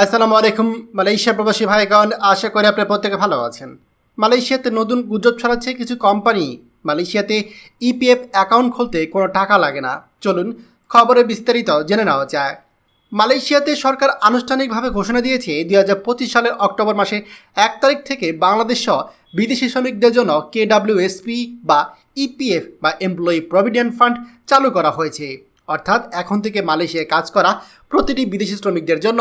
আসসালামু আলাইকুম, মালয়েশিয়া প্রবাসী ভাইগণ, আশা করি আপনার প্রত্যেকে ভালো আছেন। মালয়েশিয়াতে নতুন গুজব ছড়াচ্ছে কিছু কোম্পানি। মালয়েশিয়াতে ইপিএফ অ্যাকাউন্ট খুলতে কোনো টাকা লাগে না। চলুন খবরে বিস্তারিত জেনে নেওয়া যায় মালয়েশিয়াতে সরকার আনুষ্ঠানিকভাবে ঘোষণা দিয়েছে, দুই হাজার পঁচিশ সালের অক্টোবর মাসে এক তারিখ থেকে বাংলাদেশ বিদেশি শ্রমিকদের জন্য কেডাব্লিউএসপি বা ইপিএফ বা এমপ্লয়ি প্রভিডেন্ট ফান্ড চালু করা হয়েছে। অর্থাৎ এখন থেকে মালয়েশিয়ায় কাজ করা প্রতিটি বিদেশি শ্রমিকদের জন্য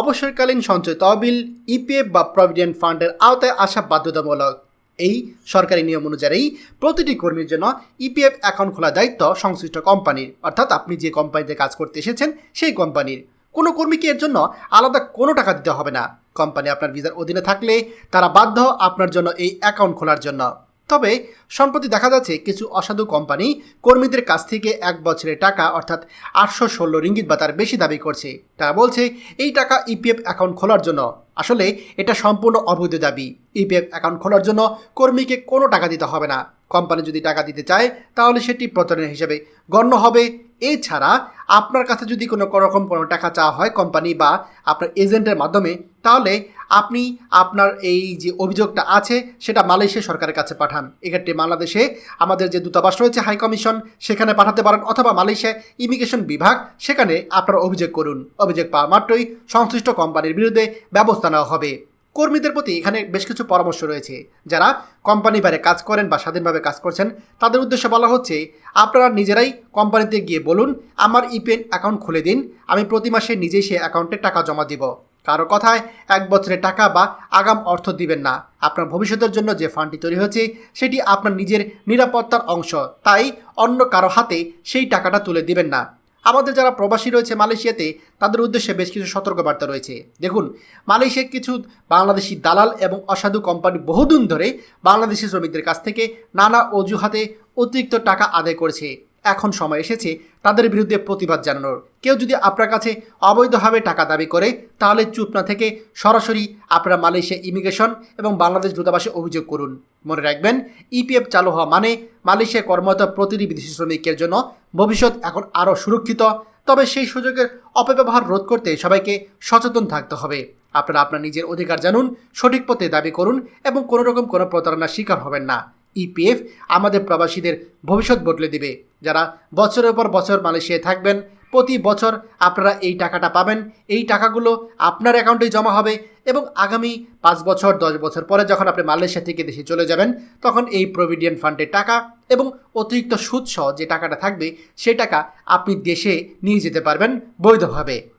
অবসরকালীন সঞ্চয় তহবিল, ইপিএফ বা প্রভিডেন্ট ফান্ডের আওতায় আসা বাধ্যতামূলক। এই সরকারি নিয়ম অনুযায়ী প্রতিটি কর্মীর জন্য ইপিএফ অ্যাকাউন্ট খোলা দায়িত্ব সংশ্লিষ্ট কোম্পানির। অর্থাৎ আপনি যে কোম্পানিতে কাজ করতে এসেছেন সেই কোম্পানির। কোনো কর্মীকে এর জন্য আলাদা কোনো টাকা দিতে হবে না। কোম্পানি আপনার ভিসার অধীনে থাকলে তারা বাধ্য আপনার জন্য এই অ্যাকাউন্ট খোলার জন্য। তবে সম্প্রতি দেখা যাচ্ছে কিছু অসাধু কোম্পানি কর্মীদের কাছ থেকে এক বছরের টাকা, অর্থাৎ আটশো ষোলো রিঙ্গিত বা তার বেশি দাবি করছে। তারা বলছে, এই টাকা ইপিএফ অ্যাকাউন্ট খোলার জন্য। আসলে এটা সম্পূর্ণ অবৈধ দাবি। ইপিএফ অ্যাকাউন্ট খোলার জন্য কর্মীকে কোনো টাকা দিতে হবে না। কোম্পানি যদি টাকা দিতে চায়, তাহলে সেটি প্রতারণা হিসেবে গণ্য হবে। এছাড়া আপনার কাছে যদি কোনো রকম কোনো টাকা চাওয়া হয় কোম্পানি বা আপনার এজেন্টের মাধ্যমে, তাহলে আপনি আপনার এই যে অভিযোগটা আছে, সেটা মালয়েশিয়া সরকারের কাছে পাঠান। এক্ষেত্রে বাংলাদেশে আমাদের যে দূতাবাস রয়েছে, হাই কমিশন, সেখানে পাঠাতে পারেন অথবা মালয়েশিয়া ইমিগ্রেশন বিভাগ, সেখানে আপনার অভিযোগ করুন। অভিযোগ পাওয়া মাত্রই সংশ্লিষ্ট কোম্পানির বিরুদ্ধে ব্যবস্থা নেওয়া হবে। কর্মীদের প্রতি এখানে বেশ কিছু পরামর্শ রয়েছে। যারা কোম্পানি বাইরে কাজ করেন বা স্বাধীনভাবে কাজ করছেন, তাদের উদ্দেশ্যে বলা হচ্ছে, আপনারা নিজেরাই কোম্পানিতে গিয়ে বলুন, আমার ইপিএন অ্যাকাউন্ট খুলে দিন, আমি প্রতি মাসে নিজেই সেই অ্যাকাউন্টে টাকা জমা দিব। কারও কথায় এক বছরের টাকা বা আগাম অর্থ দিবেন না। আপনার ভবিষ্যতের জন্য যে ফান্ডটি তৈরি হয়েছে, সেটি আপনার নিজের নিরাপত্তার অংশ। তাই অন্য কারও হাতে সেই টাকাটা তুলে দিবেন না। আমাদের যারা প্রবাসী রয়েছে মালয়েশিয়াতে, তাদের উদ্দেশ্যে বেশ কিছু সতর্কবার্তা রয়েছে। দেখুন মালয়েশিয়ার কিছু বাংলাদেশি দালাল এবং অসাধু কোম্পানি বহুদিন ধরে বাংলাদেশি শ্রমিকদের কাছ থেকে নানা অজুহাতে অতিরিক্ত টাকা আদায় করেছে। এখন সময় এসেছে তাদের বিরুদ্ধে প্রতিবাদ জানানোর। কেউ যদি আপনার কাছে অবৈধভাবে টাকা দাবি করে, তাহলে চুপ না থেকে সরাসরি আপনারা মালয়েশিয়া ইমিগ্রেশন এবং বাংলাদেশ দূতাবাসে অভিযোগ করুন। মনে রাখবেন, ইপিএফ চালু হওয়া মানে মালয়েশিয়ায় কর্মরত প্রতিটি বিদেশি শ্রমিকের জন্য ভবিষ্যৎ এখন আরও সুরক্ষিত। তবে সেই সুযোগের অপব্যবহার রোধ করতে সবাইকে সচেতন থাকতে হবে। আপনারা আপনার নিজের অধিকার জানুন, সঠিক পথে দাবি করুন এবং কোনো রকম কোনো প্রতারণার শিকার হবেন না। ইপিএফ আমাদের প্রবাসীদের ভবিষ্যৎ বদলে দিবে। যারা বছরের পর বছর মালয়েশিয়ায় থাকবেন, প্রতি বছর আপনারা এই টাকাটা পাবেন। এই টাকাগুলো আপনার অ্যাকাউন্টে জমা হবে এবং আগামী পাঁচ বছর, দশ বছর পরে যখন আপনি মালয়েশিয়া থেকে দেশে চলে যাবেন, তখন এই প্রভিডেন্ট ফান্ডের টাকা এবং অতিরিক্ত সুদসহ যে টাকাটা থাকবে সেই টাকা আপনি দেশে নিয়ে যেতে পারবেন বৈধভাবে।